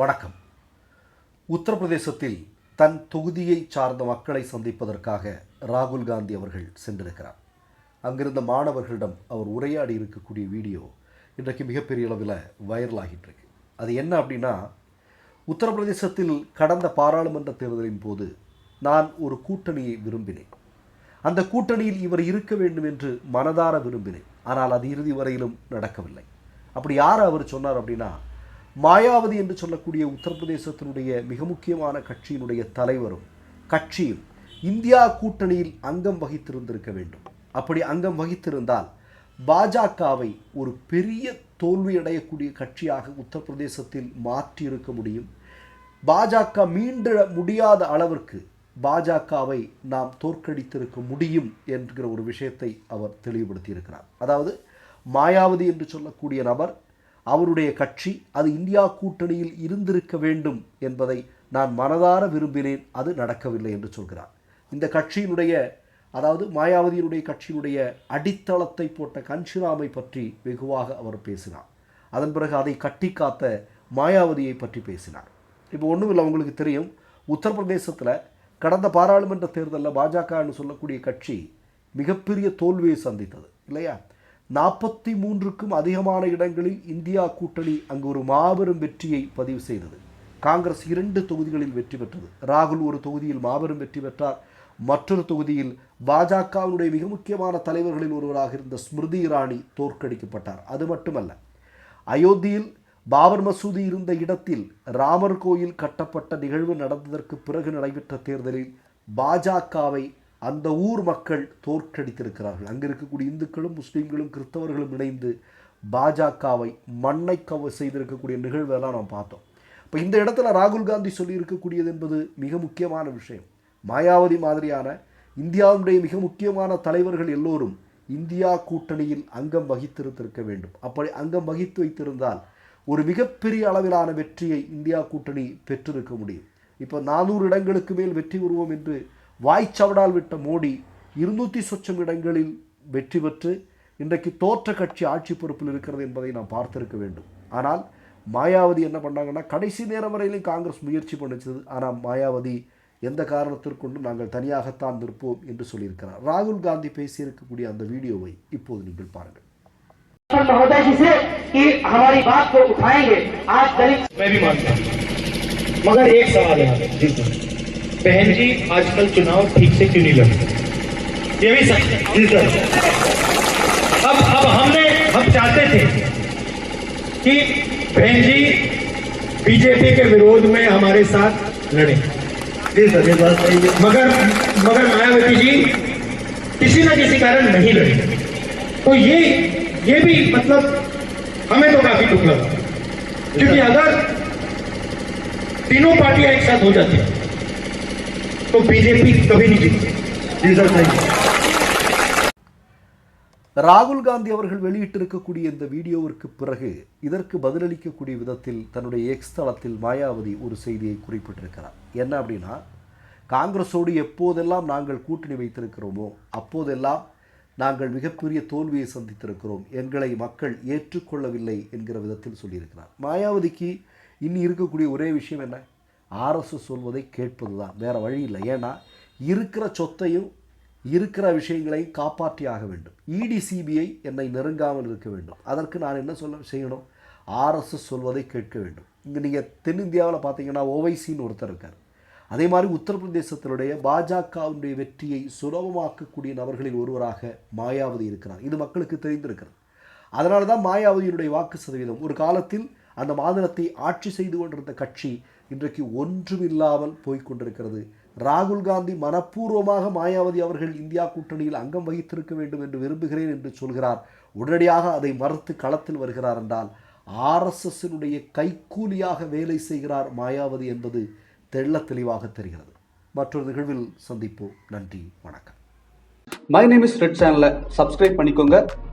வணக்கம். உத்தரப்பிரதேசத்தில் தன் தொகுதியை சார்ந்த மக்களை சந்திப்பதற்காக ராகுல் காந்தி அவர்கள் சென்றிருக்கிறார். அங்கிருந்த மாணவர்களிடம் அவர் உரையாடி இருக்கக்கூடிய வீடியோ இன்றைக்கு மிகப்பெரிய அளவில் வைரலாகிட்டு இருக்கு. அது என்ன அப்படின்னா உத்தரப்பிரதேசத்தில் கடந்த பாராளுமன்ற தேர்தலின் போது நான் ஒரு கூட்டணியை விரும்பினேன். அந்த கூட்டணியில் இவர் இருக்க வேண்டும் என்று மனதார விரும்பினேன். ஆனால் அது இறுதி வரையிலும் நடக்கவில்லை. அப்படி யார் அவர் சொன்னார் அப்படின்னா மாயாவதி என்று சொல்லக்கூடிய உத்தரப்பிரதேசத்தினுடைய மிக முக்கியமான கட்சியினுடைய தலைவரும் கட்சியும் இந்தியா கூட்டணியில் அங்கம் வகித்திருந்திருக்க வேண்டும். அப்படி அங்கம் வகித்திருந்தால் பாஜகவை ஒரு பெரிய தோல்வியடையக்கூடிய கட்சியாக உத்தரப்பிரதேசத்தில் மாற்றியிருக்க முடியும். பாஜக மீண்டிட முடியாத அளவிற்கு பாஜகவை நாம் தோற்கடித்திருக்க முடியும் என்கிற ஒரு விஷயத்தை அவர் தெளிவுபடுத்தியிருக்கிறார். அதாவது மாயாவதி என்று சொல்லக்கூடிய நபர் அவருடைய கட்சி அது இந்தியா கூட்டணியில் இருந்திருக்க வேண்டும் என்பதை நான் மனதார விரும்பினேன். அது நடக்கவில்லை என்று சொல்கிறார். இந்த கட்சியினுடைய அதாவது மாயாவதியினுடைய கட்சியினுடைய அடித்தளத்தை போட்ட கன்ஷிராமை பற்றி வெகுவாக அவர் பேசினார். அதன் பிறகு அதை கட்டி காத்த மாயாவதியை பற்றி பேசினார். இப்போ ஒன்றும் இல்லை உங்களுக்கு தெரியும். உத்தரப்பிரதேசத்தில் கடந்த பாராளுமன்ற தேர்தலில் பாஜகன்னு சொல்லக்கூடிய கட்சி மிகப்பெரிய தோல்வியை சந்தித்தது இல்லையா? நாற்பத்தி மூன்றுக்கும் அதிகமான இடங்களில் இந்தியா கூட்டணி அங்கு ஒரு மாபெரும் வெற்றியை பதிவு செய்தது. காங்கிரஸ் இரண்டு தொகுதிகளில் வெற்றி பெற்றது. ராகுல் ஒரு தொகுதியில் மாபெரும் வெற்றி பெற்றார். மற்றொரு தொகுதியில் பாஜகவினுடைய மிக முக்கியமான தலைவர்களில் ஒருவராக இருந்த ஸ்மிருதி இராணி தோற்கடிக்கப்பட்டார். அது மட்டுமல்ல அயோத்தியில் பாபர் மசூதி இருந்த இடத்தில் ராமர் கோயில் கட்டப்பட்ட நிகழ்வு நடந்ததற்கு பிறகு நடைபெற்ற தேர்தலில் பாஜகவை அந்த ஊர் மக்கள் தோற்கடித்திருக்கிறார்கள் அங்கே இருக்கக்கூடிய இந்துக்களும் முஸ்லீம்களும் கிறிஸ்தவர்களும் இணைந்து பாஜகவை மண்ணை கவ செய்திருக்கக்கூடிய நிகழ்வெல்லாம் நாம் பார்த்தோம். இப்போ இந்த இடத்துல ராகுல் காந்தி சொல்லியிருக்கக்கூடியது என்பது மிக முக்கியமான விஷயம். மாயாவதி மாதிரியான இந்தியாவுடைய மிக முக்கியமான தலைவர்கள் எல்லோரும் இந்தியா கூட்டணியில் அங்கம் வகித்திருந்திருக்க வேண்டும். அப்படி அங்கம் வகித்து வைத்திருந்தால் ஒரு மிகப்பெரிய அளவிலான வெற்றியை இந்தியா கூட்டணி பெற்றிருக்க முடியும். இப்போ நானூறு இடங்களுக்கு மேல் வெற்றி பெறுவோம் என்று வாய்ச்சவடால் விட்ட மோடி இருநூற்றி சொச்சம் இடங்களில் வெற்றி பெற்று இன்றைக்கு தோற்ற கட்சி ஆட்சி பொறுப்பில் இருக்கிறது என்பதை நாம் பார்த்திருக்க வேண்டும் ஆனால் மாயாவதி என்ன பண்ணாங்கன்னா கடைசி நேரம் வரையிலும் காங்கிரஸ் முயற்சி பண்ணிச்சது ஆனால் மாயாவதி எந்த காரணத்திற்கொண்டும் நாங்கள் தனியாகத்தான் நிற்போம் என்று சொல்லியிருக்கிறார் ராகுல் காந்தி பேசியிருக்கக்கூடிய அந்த வீடியோவை இப்போது நீங்கள் பாருங்கள் महोदय जी से कि हमारी बात को उठाएंगे आज दलित मैं भी मानता हूँ मगर एक सवाल है जी सर बहन जी, आजकल चुनाव ठीक से क्यों नहीं लड़ते? ये भी है। जी सर। अब अब हमने, हम चाहते थे कि बहन जी बीजेपी के विरोध में हमारे साथ लड़े। जी सर, ये बात सही है। मगर मगर मायावती जी, किसी न किसी कारण नहीं लड़ी। तो ये ये भी मतलब हमें तो काफ़ी दुख लगा। क्योंकि अगर तीनों पार्टियाँ एक साथ हो जाती तो बीजेपी कभी नहीं जीती जी सर सही है ராகுல் காந்தி அவர்கள் வெளியிட்டிருக்கக்கூடிய இந்த வீடியோவிற்கு பிறகு இதற்கு பதிலளிக்கக்கூடிய விதத்தில் தன்னுடைய எக்ஸ் தளத்தில் மாயாவதி ஒரு செய்தியை குறிப்பிட்டிருக்கிறார் என்ன அப்படின்னா காங்கிரஸோடு எப்போதெல்லாம் நாங்கள் கூட்டணி வைத்திருக்கிறோமோ அப்போதெல்லாம் நாங்கள் மிகப்பெரிய தோல்வியை சந்தித்திருக்கிறோம் எங்களை மக்கள் ஏற்றுக்கொள்ளவில்லை என்கிற விதத்தில் சொல்லியிருக்கிறார் மாயாவதிக்கு இன்னி இருக்கக்கூடிய ஒரே விஷயம் என்ன ஆர்எஸ்எஸ் சொல்வதை கேட்பது தான் வேறு வழி இல்லை. ஏன்னா இருக்கிற சொத்தையும் இருக்கிற விஷயங்களையும் காப்பாற்றி ஆக வேண்டும். இடிசிபிஐ என்னை நெருங்காமல் இருக்க வேண்டும். அதற்கு நான் என்ன சொல்ல செய்யணும்? ஆர்எஸ்எஸ் சொல்வதை கேட்க வேண்டும். இங்கே நீங்கள் தென்னிந்தியாவில் பார்த்தீங்கன்னா ஓவைசின்னு ஒருத்தர் இருக்கார். அதே மாதிரி உத்தரப்பிரதேசத்தினுடைய பாஜகவினுடைய வெற்றியை சுலபமாக்கக்கூடிய நபர்களில் ஒருவராக மாயாவதி இருக்கிறார். இது மக்களுக்கு தெரிந்திருக்கிறது. அதனால தான் மாயாவதியினுடைய வாக்கு சதவீதம். ஒரு காலத்தில் அந்த மாநிலத்தை ஆட்சி செய்து கொண்டிருந்த கட்சி இன்றைக்கு ஒன்றுமில்லாமல் போய்க் கொண்டிருக்கிறது ராகுல் காந்தி மனப்பூர்வமாக மாயாவதி அவர்கள் இந்தியா கூட்டணியில் அங்கம் வகித்திருக்க வேண்டும் என்று விரும்புகிறேன் என்று சொல்கிறார். உடனடியாக அதை மறுத்து களத்தில் வருகிறார் என்றால் ஆர்எஸ்எஸ்னுடைய கைக்கூலியாக வேலை செய்கிறார் மாயாவதி என்பது தெள்ள தெளிவாக தெரிகிறது. மற்றொரு நிகழ்வில் சந்திப்போம். நன்றி வணக்கம். மை நேம் இஸ் ரெட் சேனலை சப்ஸ்கிரைப் பண்ணிக்கோங்க.